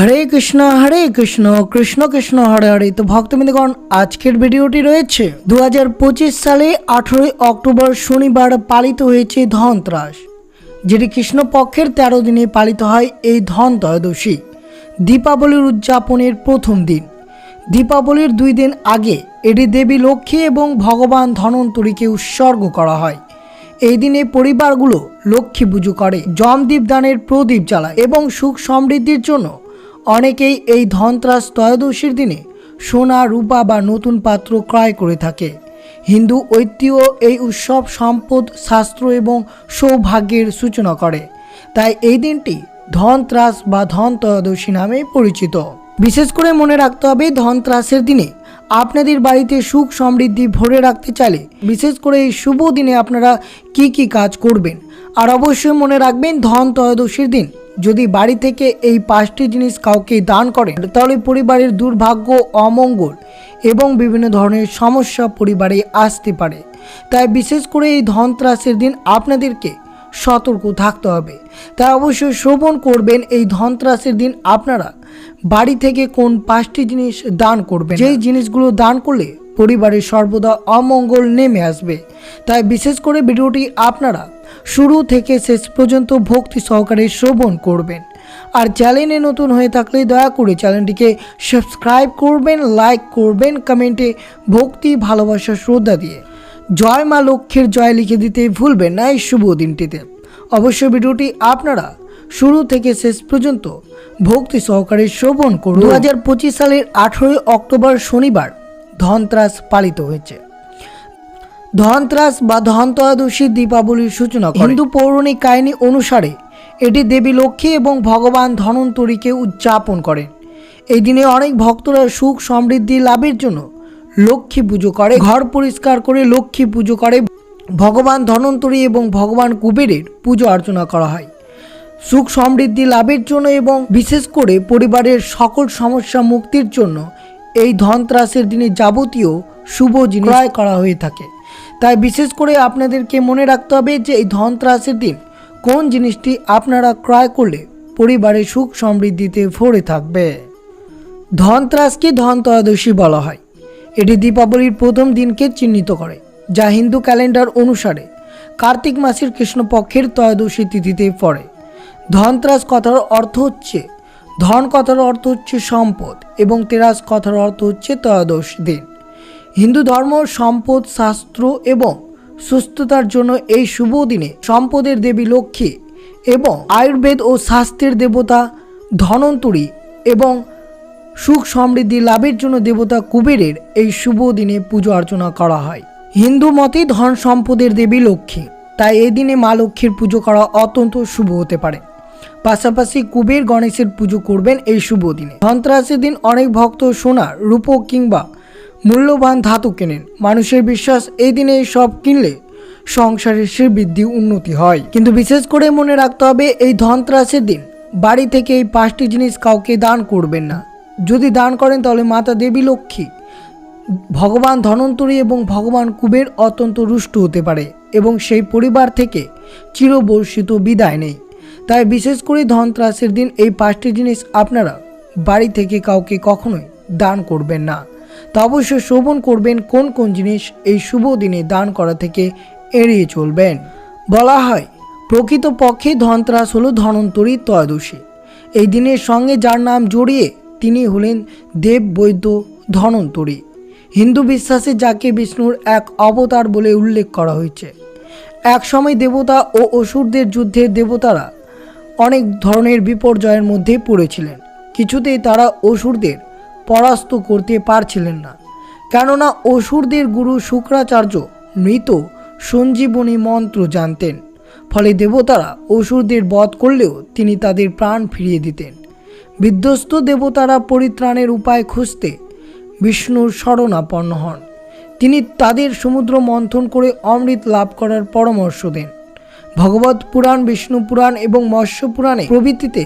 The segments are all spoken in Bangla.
হরে কৃষ্ণ হরে কৃষ্ণ কৃষ্ণ কৃষ্ণ, হরে হরে। তো ভক্ত ভক্তবৃন্দগণ, আজকের ভিডিওটি রয়েছে দু হাজার পঁচিশ সালে আঠেরোই অক্টোবর শনিবার পালিত হয়েছে ধনত্রাস, যেটি কৃষ্ণপক্ষের তেরো দিনে পালিত হয় এই ধন ত্রয়োদশী দীপাবলির উদযাপনের প্রথম দিন। দীপাবলির দুই দিন আগে এটি দেবী লক্ষ্মী এবং ভগবান ধনন্তরীকে উৎসর্গ করা হয়। এই দিনে পরিবারগুলো লক্ষ্মী পুজো করে, জমদীপ দানের প্রদীপ জ্বালায় এবং সুখ সমৃদ্ধির জন্য অনেকেই এই ধনত্রাস ত্রয়োদশীর দিনে সোনা, রূপা বা নতুন পাত্র ক্রয় করে থাকে। হিন্দু ঐতিহ্য এই উৎসব সম্পদ, শাস্ত্র এবং সৌভাগ্যের সূচনা করে। তাই এই দিনটি ধনত্রাস বা ধন ত্রয়োদশী নামে পরিচিত। বিশেষ করে মনে রাখতে হবে, ধনত্রাসের দিনে আপনাদের বাড়িতে সুখ সমৃদ্ধি ভরে রাখতে চাইলে বিশেষ করে এই শুভ দিনে আপনারা কি কি কাজ করবেন? আর অবশ্যই মনে রাখবেন, ধন ত্রয়োদশীর দিন। যদি বাড়ি থেকে এই পাঁচটি জিনিস কাউকে দান করেন, তাহলে পরিবারের দুর্ভাগ্য অমঙ্গল এবং বিভিন্ন ধরনের সমস্যা পরিবারে আসতে পারে। তাই বিশেষ করে এই ধনত্রাসের দিন আপনাদেরকে সতর্ক থাকতে হবে। তাই অবশ্যই শ্রবণ করবেন, এই ধনত্রাসের দিন আপনারা বাড়ি থেকে কোন পাঁচটি জিনিস দান করবেন যেই জিনিসগুলো দান করলে পরিবারের সর্বদা অমঙ্গল নেমে আসবে। তাই বিশেষ করে ভিডিওটি আপনারা শুরু থেকে শেষ পর্যন্ত ভক্তি সহকারে শ্রবণ করবেন। আর চ্যানেলে নতুন হয়ে থাকলে দয়া করে চ্যানেলটিকে সাবস্ক্রাইব করবেন লাইক করবেন কমেন্টে ভক্তি ভালোবাসা শ্রদ্ধা দিয়ে। জয় মা লক্ষ্মীর জয় লিখে দিতে ভুলবেন না এই শুভ দিনটিতে। অবশ্যই ভিডিওটি আপনারা শুরু থেকে শেষ পর্যন্ত ভক্তি সহকারে শ্রবণ করুন। দু হাজার পঁচিশ সালের আঠেরোই অক্টোবর শনিবার ধনত্রাস পালিত হয়েছে। ধনত্রাস বা ধনত্রয়োদশী দীপাবলির সূচনা। হিন্দু পৌরাণিক কাহিনী অনুসারে এটি দেবী লক্ষ্মী এবং ভগবান ধনন্তরীকে উদযাপন করেন এই দিনে অনেক ভক্তরা সুখ সমৃদ্ধি লাভের জন্য লক্ষ্মী পুজো করে। ঘর পরিষ্কার করে লক্ষ্মী পুজো করে। ভগবান ধনন্তরী এবং ভগবান কুবেরের পুজো অর্চনা করা হয়। সুখ সমৃদ্ধি লাভের জন্য এবং বিশেষ করে পরিবারের সকল সমস্যা মুক্তির জন্য এই ধনত্রাসের দিনে যাবতীয় শুভ জিনিস করা হয়ে থাকে। তাই বিশেষ করে আপনাদেরকে মনে রাখতে হবে যে এই ধনত্রাসের দিন কোন জিনিসটি আপনারা ক্রয় করলে পরিবারে সুখ সমৃদ্ধিতে ভরে থাকবে? ধনত্রাসকে ধন ত্রয়োদশী বলা হয়। এটি দীপাবলির প্রথম দিনকে চিহ্নিত করে, যা হিন্দু ক্যালেন্ডার অনুসারে কার্তিক মাসের কৃষ্ণপক্ষের ত্রয়োদশী তিথিতে পড়ে। ধনত্রাস কথার অর্থ হচ্ছে, ধন কথার অর্থ হচ্ছে সম্পদ এবং তেরাস কথার অর্থ হচ্ছে ত্রয়োদশ দিন। হিন্দু ধর্ম, সম্পদ, শাস্ত্র এবং সুস্থতার জন্য এই শুভ দিনে সম্পদের দেবী লক্ষ্মী এবং আয়ুর্বেদ ও স্বাস্থ্যের দেবতা ধনন্তরী এবং সুখ সমৃদ্ধি লাভের জন্য দেবতা কুবেরের এই শুভ দিনে পুজো অর্চনা করা হয়। হিন্দু মতে ধন সম্পদের দেবী লক্ষ্মী, তাই এই দিনে মা লক্ষ্মীর পুজো করা অত্যন্ত শুভ হতে পারে। পাশাপাশি কুবের গণেশের পুজো করবেন এই শুভ দিনে। ধনত্রাসের দিন অনেক ভক্ত সোনা রূপক কিংবা মূল্যবান ধাতু কেনেন। মানুষের বিশ্বাস, এই দিনে সব কিনলে সংসারের সে বৃদ্ধি উন্নতি হয়। কিন্তু বিশেষ করে মনে রাখতে হবে, এই ধনত্রাসের দিন বাড়ি থেকে এই পাঁচটি জিনিস কাউকে দান করবেন না। যদি দান করেন, তাহলে মাতা দেবী লক্ষ্মী, ভগবান ধনন্তরী এবং ভগবান কুবের অত্যন্ত রুষ্ট হতে পারে এবং সেই পরিবার থেকে চিরবর্ষিত বিদায় নেই। তাই বিশেষ করে ধনত্রাসের দিন এই পাঁচটি জিনিস আপনারা বাড়ি থেকে কাউকে কখনোই দান করবেন না। তা অবশ্যই শ্রবণ করবেন কোন কোন জিনিস এই শুভ দিনে দান করা থেকে এড়িয়ে চলবেন। বলা হয় প্রকৃত পক্ষে ধনত্রাস হলো ধনন্তরী ত্রয়োদশী। এই দিনের সঙ্গে যার নাম জড়িয়ে তিনি হলেন দেব বৈদ্য ধনন্তরী। হিন্দু বিশ্বাসে যাকে বিষ্ণুর এক অবতার বলে উল্লেখ করা হয়েছে। এক সময় দেবতা ও অসুরদের যুদ্ধে দেবতারা অনেক ধরনের বিপর্যয়ের মধ্যে পড়েছিলেন। কিছুতেই তারা অসুরদের পরাস্ত করতে পারছিলেন না। কেননা অসুরদের গুরু শুক্রাচার্য মৃত সঞ্জীবনী মন্ত্র জানতেন। ফলে দেবতারা অসুরদের বধ করলেও তিনি তাদের প্রাণ ফিরিয়ে দিতেন। বিধ্বস্ত দেবতারা পরিত্রাণের উপায় খুঁজতে বিষ্ণুর শরণাপন্ন হন। তিনি তাদের সমুদ্র মন্থন করে অমৃত লাভ করার পরামর্শ দেন। ভগবত পুরাণ, বিষ্ণু পুরাণ এবং মৎস্য পুরাণে প্রভৃতিতে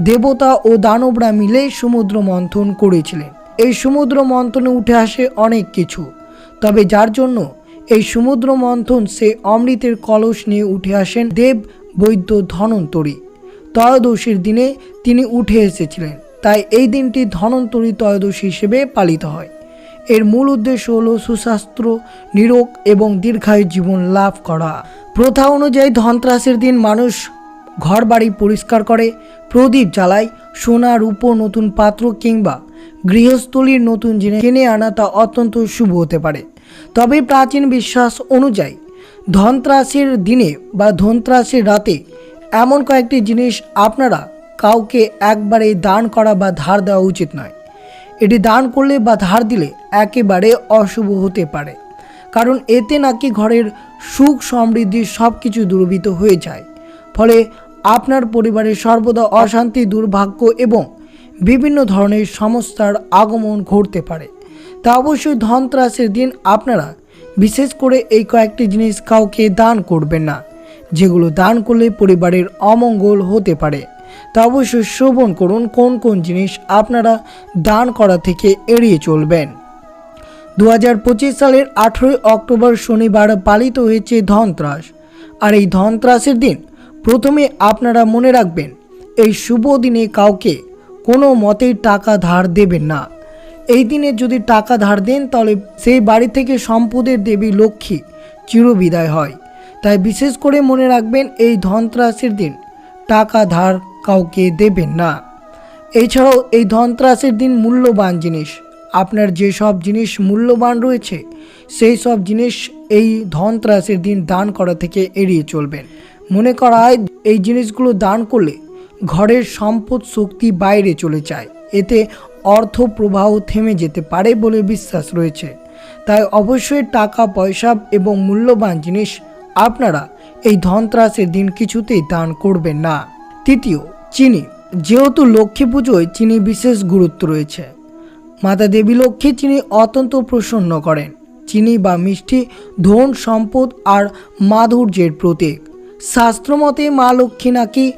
দেবতা ও দানবরা মিলে সমুদ্র মন্থন করেছিলেন। এই সমুদ্র মন্থনে উঠে আসে অনেক কিছু। তবে যার জন্য এই সমুদ্র মন্থন সে অমৃতের কলস নিয়ে উঠে আসেন দেব বৈদ্য ধনন্তরী। ত্রয়োদশীর দিনে তিনি উঠে এসেছিলেন। তাই এই দিনটি ধনন্তরী ত্রয়োদশী হিসেবে পালিত হয়। এর মূল উদ্দেশ্য হল সুস্বাস্থ্য নিরোগ এবং দীর্ঘায়ু জীবন লাভ করা। প্রথা অনুযায়ী ধনত্রাসের দিন মানুষ ঘর বাড়ি পরিষ্কার করে, প্রদীপ জ্বালায় সোনা, রূপো নতুন পাত্র কিংবা গৃহস্থলীর নতুন জিনিস কিনে আনা তা অত্যন্ত শুভ হতে পারে। তবে প্রাচীন বিশ্বাস অনুযায়ী, ধনত্রাসের দিনে বা ধনত্রাসের রাতে এমন কয়েকটি জিনিস আপনারা কাউকে একবারে দান করা বা ধার দেওয়া উচিত নয়। এটি দান করলে বা ধার দিলে একেবারে অশুভ হতে পারে। কারণ এতে নাকি ঘরের সুখ, সমৃদ্ধি সব কিছু দুর্বৃত হয়ে যায়। ফলে আপনার পরিবারে সর্বদা অশান্তি, দুর্ভাগ্য এবং বিভিন্ন ধরনের সমস্যার আগমন ঘটতে পারে। তা অবশ্যই ধনত্রাসের দিন আপনারা বিশেষ করে এই কয়েকটি জিনিস কাউকে দান করবেন না, যেগুলো দান করলে পরিবারের অমঙ্গল হতে পারে। তা অবশ্যই শ্রবণ করুন কোন কোন জিনিস আপনারা দান করা থেকে এড়িয়ে চলবেন। দু হাজার পঁচিশ সালের আঠেরোই অক্টোবর শনিবার পালিত হয়েছে ধনত্রাস। আর এই ধনত্রাসের দিন প্রথমে আপনারা মনে রাখবেন, এই শুভ দিনে কাউকে কোনো মতেই টাকা ধার দেবেন না। এই দিনে যদি টাকা ধার দেন, তাহলে সেই বাড়ি থেকে সম্পদের দেবী লক্ষ্মী চিরবিদায় হয়। তাই বিশেষ করে মনে রাখবেন, এই ধনত্রাসের দিন টাকা ধার কাউকে দেবেন না। এছাড়াও এই ধনত্রাসের দিন মূল্যবান জিনিস। আপনার যে সব জিনিস মূল্যবান রয়েছে, সেই সব জিনিস এই ধনত্রাসের দিন দান করা থেকে এড়িয়ে চলবেন। মনে করা হয় এই জিনিসগুলো দান করলে ঘরের সম্পদ শক্তি বাইরে চলে যায়। এতে অর্থ প্রবাহ থেমে যেতে পারে বলে বিশ্বাস রয়েছে। তাই অবশ্যই টাকা, পয়সা এবং মূল্যবান জিনিস আপনারা এই ধনত্রাসের দিন কিছুতেই দান করবেন না। তৃতীয়, চিনি। যেহেতু লক্ষ্মী পুজোয় চিনি বিশেষ গুরুত্ব রয়েছে। মাতা দেবী লক্ষ্মী চিনি অত্যন্ত প্রসন্ন করেন। চিনি বা মিষ্টি ধন, সম্পদ আর মাধুর্যের প্রতীক। শাস্ত্রমতে মা লক্ষ্মী নাকি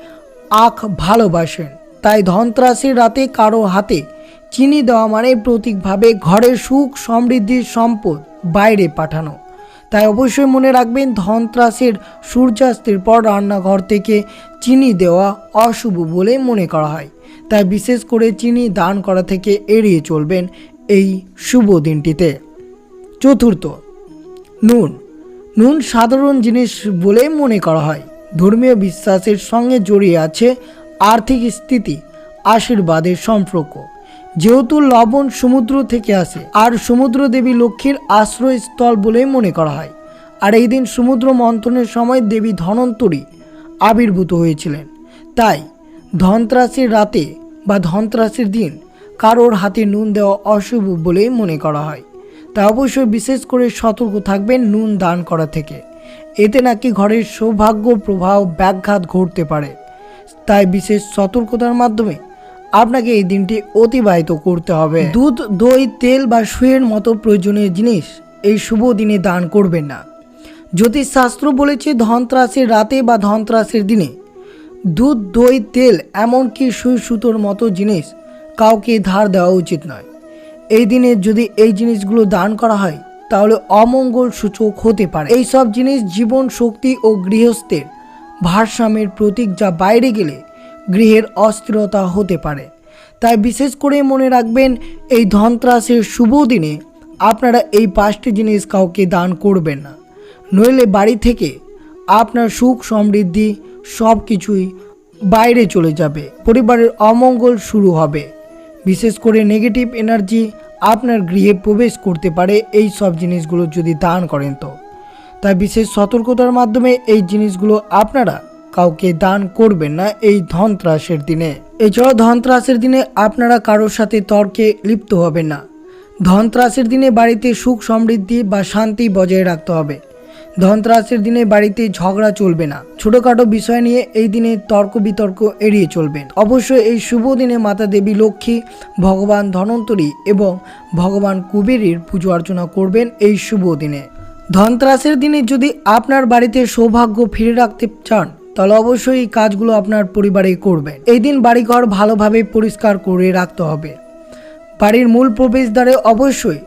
আখ ভালোবাসেন। তাই ধনত্রাসের রাতে কারও হাতে চিনি দেওয়া মানে প্রতীকভাবে ঘরের সুখ সমৃদ্ধির সম্পদ বাইরে পাঠানো। তাই অবশ্যই মনে রাখবেন ধনত্রাসের সূর্যাস্তের পর রান্নাঘর থেকে চিনি দেওয়া অশুভ বলে মনে করা হয়। তাই বিশেষ করে চিনি দান করা থেকে এড়িয়ে চলবেন এই শুভ দিনটিতে। চতুর্থ, নুন। নুন সাধারণ জিনিস বলেই মনে করা হয়। ধর্মীয় বিশ্বাসের সঙ্গে জড়িয়ে আছে আর্থিক স্থিতি, আশীর্বাদের সম্পর্ক। যেহেতু লবণ সমুদ্র থেকে আসে, আর সমুদ্র দেবী লক্ষ্মীর আশ্রয়স্থল বলেই মনে করা হয়। আর এই দিন সমুদ্র মন্থনের সময় দেবী ধনন্তরী আবির্ভূত হয়েছিলেন। তাই ধনত্রাসের রাতে বা ধনত্রাসের দিন কারোর হাতে নুন দেওয়া অশুভ বলেই মনে করা হয়। তা অবশ্যই বিশেষ করে সতর্ক থাকবেন নুন দান করা থেকে। এতে নাকি ঘরের সৌভাগ্য, প্রভাব, ব্যাঘাত ঘটতে পারে। তাই বিশেষ সতর্কতার মাধ্যমে আপনাকে এই দিনটি অতিবাহিত করতে হবে। দুধ, দই, তেল বা সুয়ের মতো প্রয়োজনীয় জিনিস এই শুভ দিনে দান করবেন না। জ্যোতিষশাস্ত্র বলেছে ধনত্রাসের রাতে বা ধনত্রাসের দিনে দুধ, দই, তেল এমনকি সুই সুতোর মতো জিনিস কাউকে ধার দেওয়া উচিত নয়। এই দিনে যদি এই জিনিসগুলো দান করা হয়, তাহলে অমঙ্গল সূচক হতে পারে। এই সব জিনিস জীবন, শক্তি ও গৃহস্থের ভারসাম্যের প্রতীক যা বাইরে গেলে গৃহের অস্থিরতা হতে পারে। তাই বিশেষ করে মনে রাখবেন, এই ধনত্রাসের শুভ দিনে আপনারা এই পাঁচটি জিনিস কাউকে দান করবেন না। নইলে বাড়ি থেকে আপনার সুখ, সমৃদ্ধি সব কিছুই বাইরে চলে যাবে। পরিবারের অমঙ্গল শুরু হবে। বিশেষ করে নেগেটিভ এনার্জি আপনার গৃহে প্রবেশ করতে পারে এই সব জিনিসগুলো যদি দান করেন তো। তাই বিশেষ সতর্কতার মাধ্যমে এই জিনিসগুলো আপনারা কাউকে দান করবেন না এই ধনত্রাসের দিনে। এছাড়াও ধনত্রাসের দিনে আপনারা কারোর সাথে তর্কে লিপ্ত হবেন না। ধনত্রাসের দিনে বাড়িতে সুখ সমৃদ্ধি বা শান্তি বজায় রাখতে হবে। ধনত্রাসের দিনে বাড়িতে ঝগড়া চলবে না। ছোটোখাটো বিষয় নিয়ে এই দিনে তর্ক বিতর্ক এড়িয়ে চলবেন। অবশ্যই এই শুভ দিনে মাতা দেবী লক্ষ্মী, ভগবান ধনন্তরী এবং ভগবান কুবেরের পুজো অর্চনা করবেন এই শুভ দিনে। ধনত্রাসের দিনে যদি আপনার বাড়িতে সৌভাগ্য ফিরে রাখতে চান, তাহলে অবশ্যই এই কাজগুলো আপনার পরিবারে করবেন। এই দিন বাড়িঘর ভালোভাবে পরিষ্কার করে রাখতে হবে। বাড়ির মূল প্রবেশদ্বারে অবশ্যই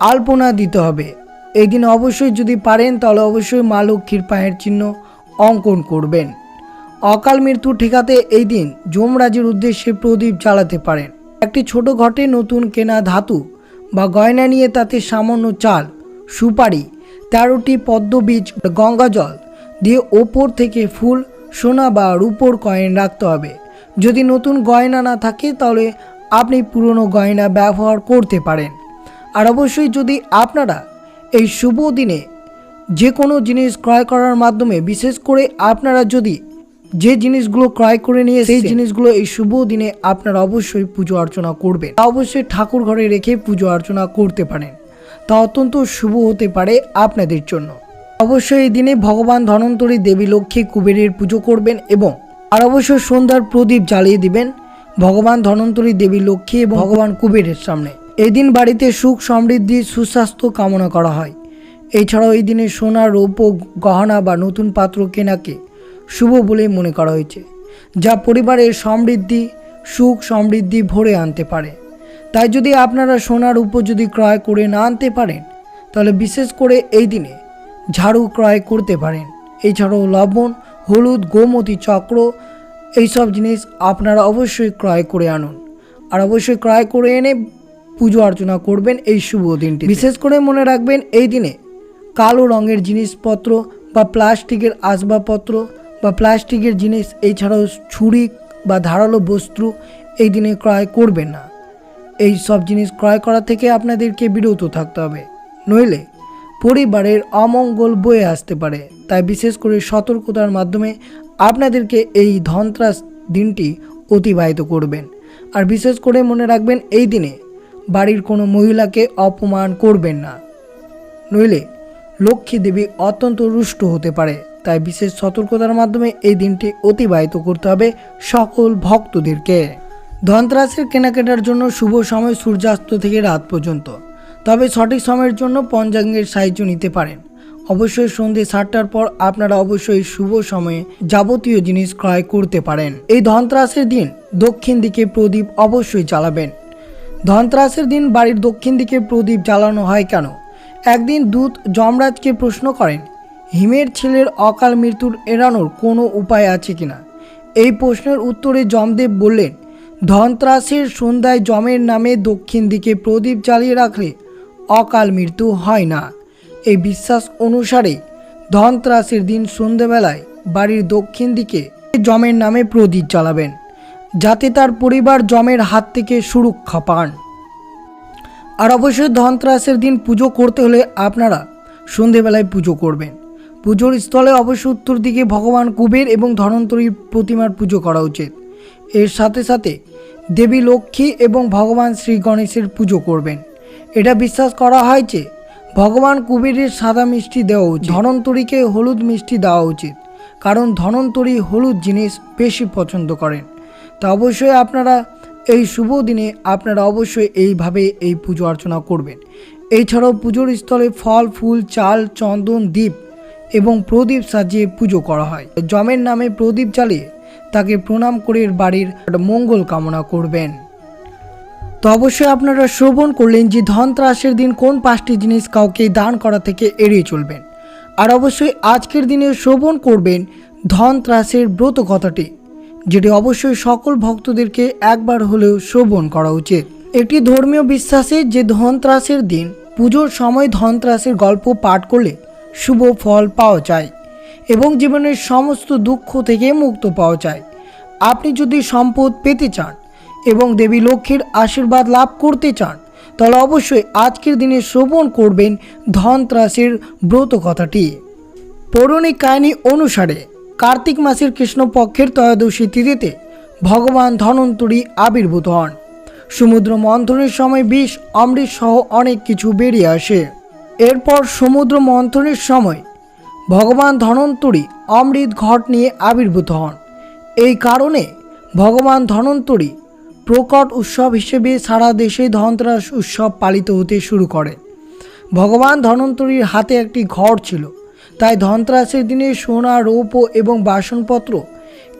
আলপনা দিতে হবে। এই দিন অবশ্যই যদি পারেন, তাহলে অবশ্যই মা লক্ষ্মীর পায়ের চিহ্ন অঙ্কন করবেন। অকাল মৃত্যু ঠেকাতে এই দিন যমরাজের উদ্দেশ্যে প্রদীপ জ্বালাতে পারেন। একটি ছোট ঘটে নতুন কেনা ধাতু বা গয়না নিয়ে তাতে সামান্য চাল, সুপারি, তেরোটি পদ্মবীজ গঙ্গা জল দিয়ে ওপর থেকে ফুল, সোনা বা রূপোর কয়েন রাখতে হবে। যদি নতুন গয়না না থাকে, তাহলে আপনি পুরনো গয়না ব্যবহার করতে পারেন। আর অবশ্যই যদি আপনারা এই শুভ দিনে যে কোনো জিনিস ক্রয় করার মাধ্যমে বিশেষ করে আপনারা যদি যে জিনিসগুলো ক্রয় করে নিয়ে সেই জিনিসগুলো এই শুভ দিনে আপনারা অবশ্যই পুজো অর্চনা করবেন। তা অবশ্যই ঠাকুর ঘরে রেখে পুজো অর্চনা করতে পারেন। তা অত্যন্ত শুভ হতে পারে আপনাদের জন্য। অবশ্যই এই দিনে ভগবান ধনন্তরী দেবী লক্ষ্মী কুবেরের পুজো করবেন এবং আর অবশ্যই সন্ধ্যার প্রদীপ জ্বালিয়ে দিবেন ভগবান ধনন্তরী দেবী লক্ষ্মী এবং ভগবান কুবেরের সামনে। এই দিন বাড়িতে সুখ সমৃদ্ধি, সুস্বাস্থ্য কামনা করা হয়। এছাড়াও এই দিনে সোনা, রৌপ্য, গহনা বা নতুন পাত্র কেনাকে শুভ বলে মনে করা হয়েছে, যা পরিবারের সমৃদ্ধি, সুখ সমৃদ্ধি ভরে আনতে পারে। তাই যদি আপনারা সোনার উপ যদি ক্রয় করে না আনতে পারেন, তাহলে বিশেষ করে এই দিনে ঝাড়ু ক্রয় করতে পারেন। এছাড়াও লবণ, হলুদ, গোমতী চক্র, এইসব জিনিস আপনারা অবশ্যই ক্রয় করে আনুন। আর অবশ্যই ক্রয় করে এনে পুজো অর্চনা করবেন এই শুভ দিনটি বিশেষ করে মনে রাখবেন এই দিনে কালো রঙের জিনিসপত্র বা প্লাস্টিকের আসবাবপত্র বা প্লাস্টিকের জিনিস, এছাড়াও ছুরি বা ধারালো বস্তু এই দিনে ক্রয় করবেন না। এই সব জিনিস ক্রয় করা থেকে আপনাদেরকে বিরত থাকতে হবে। নইলে পরিবারের অমঙ্গল বয়ে আসতে পারে। তাই বিশেষ করে সতর্কতার মাধ্যমে আপনাদেরকে এই ধনত্রাস দিনটি অতিবাহিত করবেন। আর বিশেষ করে মনে রাখবেন এই দিনে বাড়ির কোনো মহিলাকে অপমান করবেন না। নইলে লক্ষ্মী দেবী অত্যন্ত রুষ্ট হতে পারে, তাই বিশেষ সতর্কতার মাধ্যমে এই দিনটি অতিবাহিত করতে হবে সকল ভক্তদেরকে। ধনত্রাসের কেনাকাটার জন্য শুভ সময় সূর্যাস্ত থেকে রাত পর্যন্ত, তবে সঠিক সময়ের জন্য পঞ্চাঙ্গের সাহায্য নিতে পারেন। অবশ্যই সন্ধে সাতটার পর আপনারা অবশ্যই শুভ সময়ে যাবতীয় জিনিস ক্রয় করতে পারেন। এই ধনত্রাসের দিন দক্ষিণ দিকে প্রদীপ অবশ্যই জ্বালাবেন ধনত্রাসের দিন বাড়ির দক্ষিণ দিকে প্রদীপ জ্বালানো হয় কেন? একদিন দূত যমরাজকে প্রশ্ন করেন, হিমের ছেলের অকাল মৃত্যুর এড়ানোর কোনো উপায় আছে কিনা এই প্রশ্নের উত্তরে যমদেব বললেন, ধনত্রাসের সন্ধ্যায় যমের নামে দক্ষিণ দিকে প্রদীপ জ্বালিয়ে রাখলে অকাল মৃত্যু হয় না। এই বিশ্বাস অনুসারে ধনত্রাসের দিন সন্ধ্যাবেলায় বাড়ির দক্ষিণ দিকে যমের নামে প্রদীপ জ্বালাবেন। যাতে তার পরিবার যমের হাত থেকে সুরক্ষা পান। আর অবশ্যই ধনত্রাসের দিন পুজো করতে হলে আপনারা সন্ধেবেলায় পুজো করবেন। পুজোর স্থলে অবশ্য উত্তর দিকে ভগবান কুবের এবং ধনন্তরীর প্রতিমার পুজো করা উচিত। এর সাথে সাথে দেবী লক্ষ্মী এবং ভগবান শ্রী গণেশের পুজো করবেন। এটা বিশ্বাস করা হয় যে ভগবান কুবেরের সাদা মিষ্টি দেওয়া উচিত। ধনন্তরীকে হলুদ মিষ্টি দেওয়া উচিত। কারণ ধনন্তরী হলুদ জিনিস বেশি পছন্দ করেন। তা অবশ্যই আপনারা এই শুভ দিনে আপনারা অবশ্যই এইভাবে এই পুজো অর্চনা করবেন। এছাড়াও পুজোর স্থলে ফল, ফুল, চাল, চন্দন দ্বীপ এবং প্রদীপ সাজিয়ে পুজো করা হয়। জমের নামে প্রদীপ জ্বালিয়ে তাকে প্রণাম করে বাড়ির মঙ্গল কামনা করবেন। তো অবশ্যই আপনারা শ্রবণ করলেন যে ধনত্রাসের দিন কোন পাঁচটি জিনিস কাউকে দান করা থেকে এড়িয়ে চলবেন। আর অবশ্যই আজকের দিনে শ্রবণ করবেন ধনত্রাসের ব্রত কথাটি। যেটি অবশ্যই সকল ভক্তদেরকে একবার হলেও শ্রবণ করা উচিত। একটি ধর্মীয় বিশ্বাসে যে ধনত্রাসের দিন, পুজোর সময় ধনত্রাসের গল্প পাঠ করলে শুভ ফল পাওয়া যায় এবং জীবনের সমস্ত দুঃখ থেকে মুক্ত পাওয়া যায়। আপনি যদি সম্পদ পেতে চান এবং দেবী লক্ষ্মীর আশীর্বাদ লাভ করতে চান, তাহলে অবশ্যই আজকের দিনে শ্রবণ করবেন ধনত্রাসের ব্রত কথাটি। পৌরাণিক কাহিনী অনুসারে কার্তিক মাসের কৃষ্ণপক্ষের ত্রয়োদশী তিথিতে ভগবান ধনন্তরী আবির্ভূত হন। সমুদ্র মন্থনের সময় বিষ, অমৃত সহ অনেক কিছু বেরিয়ে আসে। এরপর সমুদ্র মন্থনের সময় ভগবান ধনন্তরী অমৃত ঘট নিয়ে আবির্ভূত হন। এই কারণে ভগবান ধনন্তরী প্রকট উৎসব হিসেবে সারা দেশে ধনতেরাস উৎসব পালিত হতে শুরু করে। ভগবান ধনন্তরীর হাতে একটি ঘর ছিল। তাই ধনত্রাসের দিনে সোনা, রৌপ্য এবং বাসনপত্র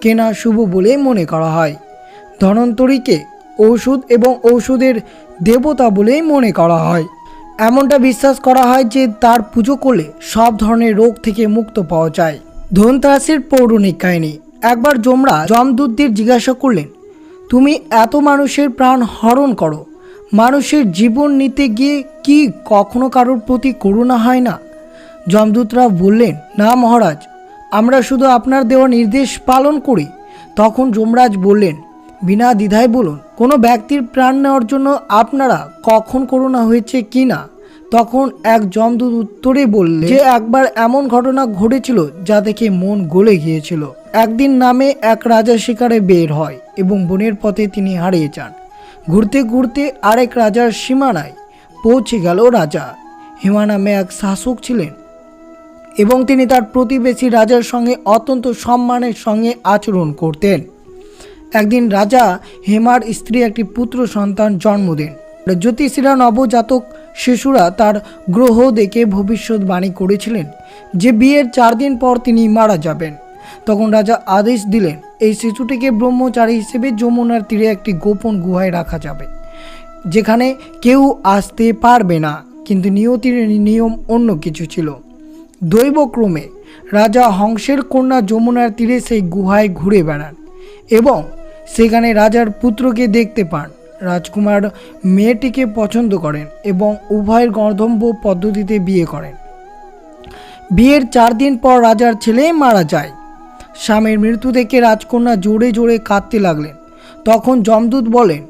কেনা শুভ বলে মনে করা হয়। ধনন্তরীকে ঔষধ এবং ঔষধের দেবতা বলেই মনে করা হয়। এমনটা বিশ্বাস করা হয় যে তার পুজো করলে সব ধরনের রোগ থেকে মুক্ত পাওয়া যায়। ধনত্রাসের পৌরাণিক কাহিনী। একবার যমরা যমদূতদের জিজ্ঞাসা করলেন, তুমি এত মানুষের প্রাণ হরণ করো। মানুষের জীবন নিতে গিয়ে কি কখনো কারোর প্রতি করুণা হয় না? যমদূতরা বললেন, না মহারাজ, আমরা শুধু আপনার দেওয়া নির্দেশ পালন করি। তখন যমরাজ বললেন, বিনা দ্বিধায় বলুন, কোনো ব্যক্তির প্রাণ নেওয়ার জন্য আপনারা কখন করোনা হয়েছে কি না? তখন এক যমদূত উত্তরে বললে যে একবার এমন ঘটনা ঘটেছিল যা দেখে মন গলে গিয়েছিল, একদিন নামে এক রাজা শিকারে বের হয় এবং বনের পথে তিনি হারিয়ে যান। ঘুরতে ঘুরতে আরেক রাজার সীমানায় পৌঁছে গেল রাজা। হিমা নামে এক শাসক ছিলেন এবং তিনি তার প্রতিবেশী রাজার সঙ্গে অত্যন্ত সম্মানের সঙ্গে আচরণ করতেন। একদিন রাজা হেমার স্ত্রী একটি পুত্র সন্তান জন্ম দেন। জ্যোতিষীরা নবজাতক শিশুরা তার গ্রহ দেখে ভবিষ্যৎবাণী করেছিলেন যে বিয়ের চার দিন পর তিনি মারা যাবেন। তখন রাজা আদেশ দিলেন, এই শিশুটিকে ব্রহ্মচারী হিসেবে যমুনার তীরে একটি গোপন গুহায় রাখা যাবে, যেখানে কেউ আসতে পারবে না। কিন্তু নিয়তির নিয়ম অন্য কিছু ছিল। দৈবক্রমে রাজা হংসের কন্যা যমুনার তীরে সেই গুহায় ঘুরে বেড়ান এবং সেখানে রাজার পুত্রকে দেখতে পান। রাজকুমার মেয়েটিকে পছন্দ করেন এবং উভয়ের গর্ধম্ব পদ্ধতিতে বিয়ে করেন। বিয়ের চার দিন পর রাজার ছেলে মারা যায়। স্বামীর মৃত্যু দেখে রাজকন্যা জোরে জোরে কাঁদতে লাগলেন। তখন যমদূত বলেন,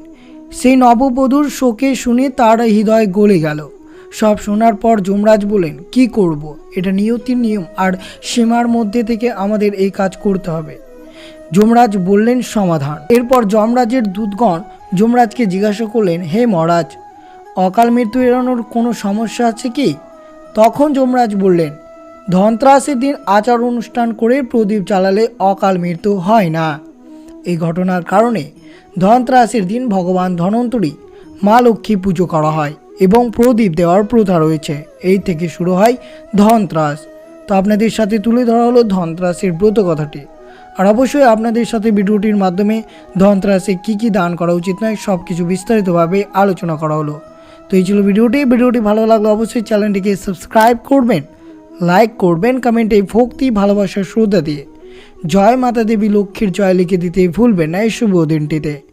সেই নববধূর শোকে শুনে তার হৃদয় গলে গেল। সব শোনার পর যমরাজ বলেন কি করব? এটা নিয়তির নিয়ম, আর সীমার মধ্যে থেকে আমাদের এই কাজ করতে হবে। যমরাজ বললেন, সমাধান। এরপর যমরাজের দূতগণ যমরাজকে জিজ্ঞাসা করলেন, হে মহারাজ, অকাল মৃত্যু এড়ানোর কোনো সমস্যা আছে কি? তখন যমরাজ বললেন, ধনত্রাসের দিন আচার অনুষ্ঠান করে প্রদীপ চালালে অকাল মৃত্যু হয় না। এই ঘটনার কারণে ধনত্রাসের দিন ভগবান ধনন্তরী মা লক্ষ্মী পুজো করা হয়। এবং প্রদীপ দেওয়ার প্রথা রয়েছে। এই থেকে শুরু হয় ধনত্রাস। তো আপনাদের সাথে তুলে ধরা হলো ধনত্রাসের ব্রত কথাটি। আর অবশ্যই আপনাদের সাথে ভিডিওটির মাধ্যমে ধনত্রাসে কী কী দান করা উচিত নয় সব কিছু বিস্তারিতভাবে আলোচনা করা হলো। তো এই ছিল ভিডিওটি। ভিডিওটি ভালো লাগলে অবশ্যই চ্যানেলটিকে সাবস্ক্রাইব করবেন, লাইক করবেন, কমেন্টে ভক্তি, ভালোবাসার শ্রদ্ধা দিয়ে। জয় মাতা দেবী, লক্ষ্মীর জয় লিখে দিতে ভুলবেন না এই শুভ দিনটিতে।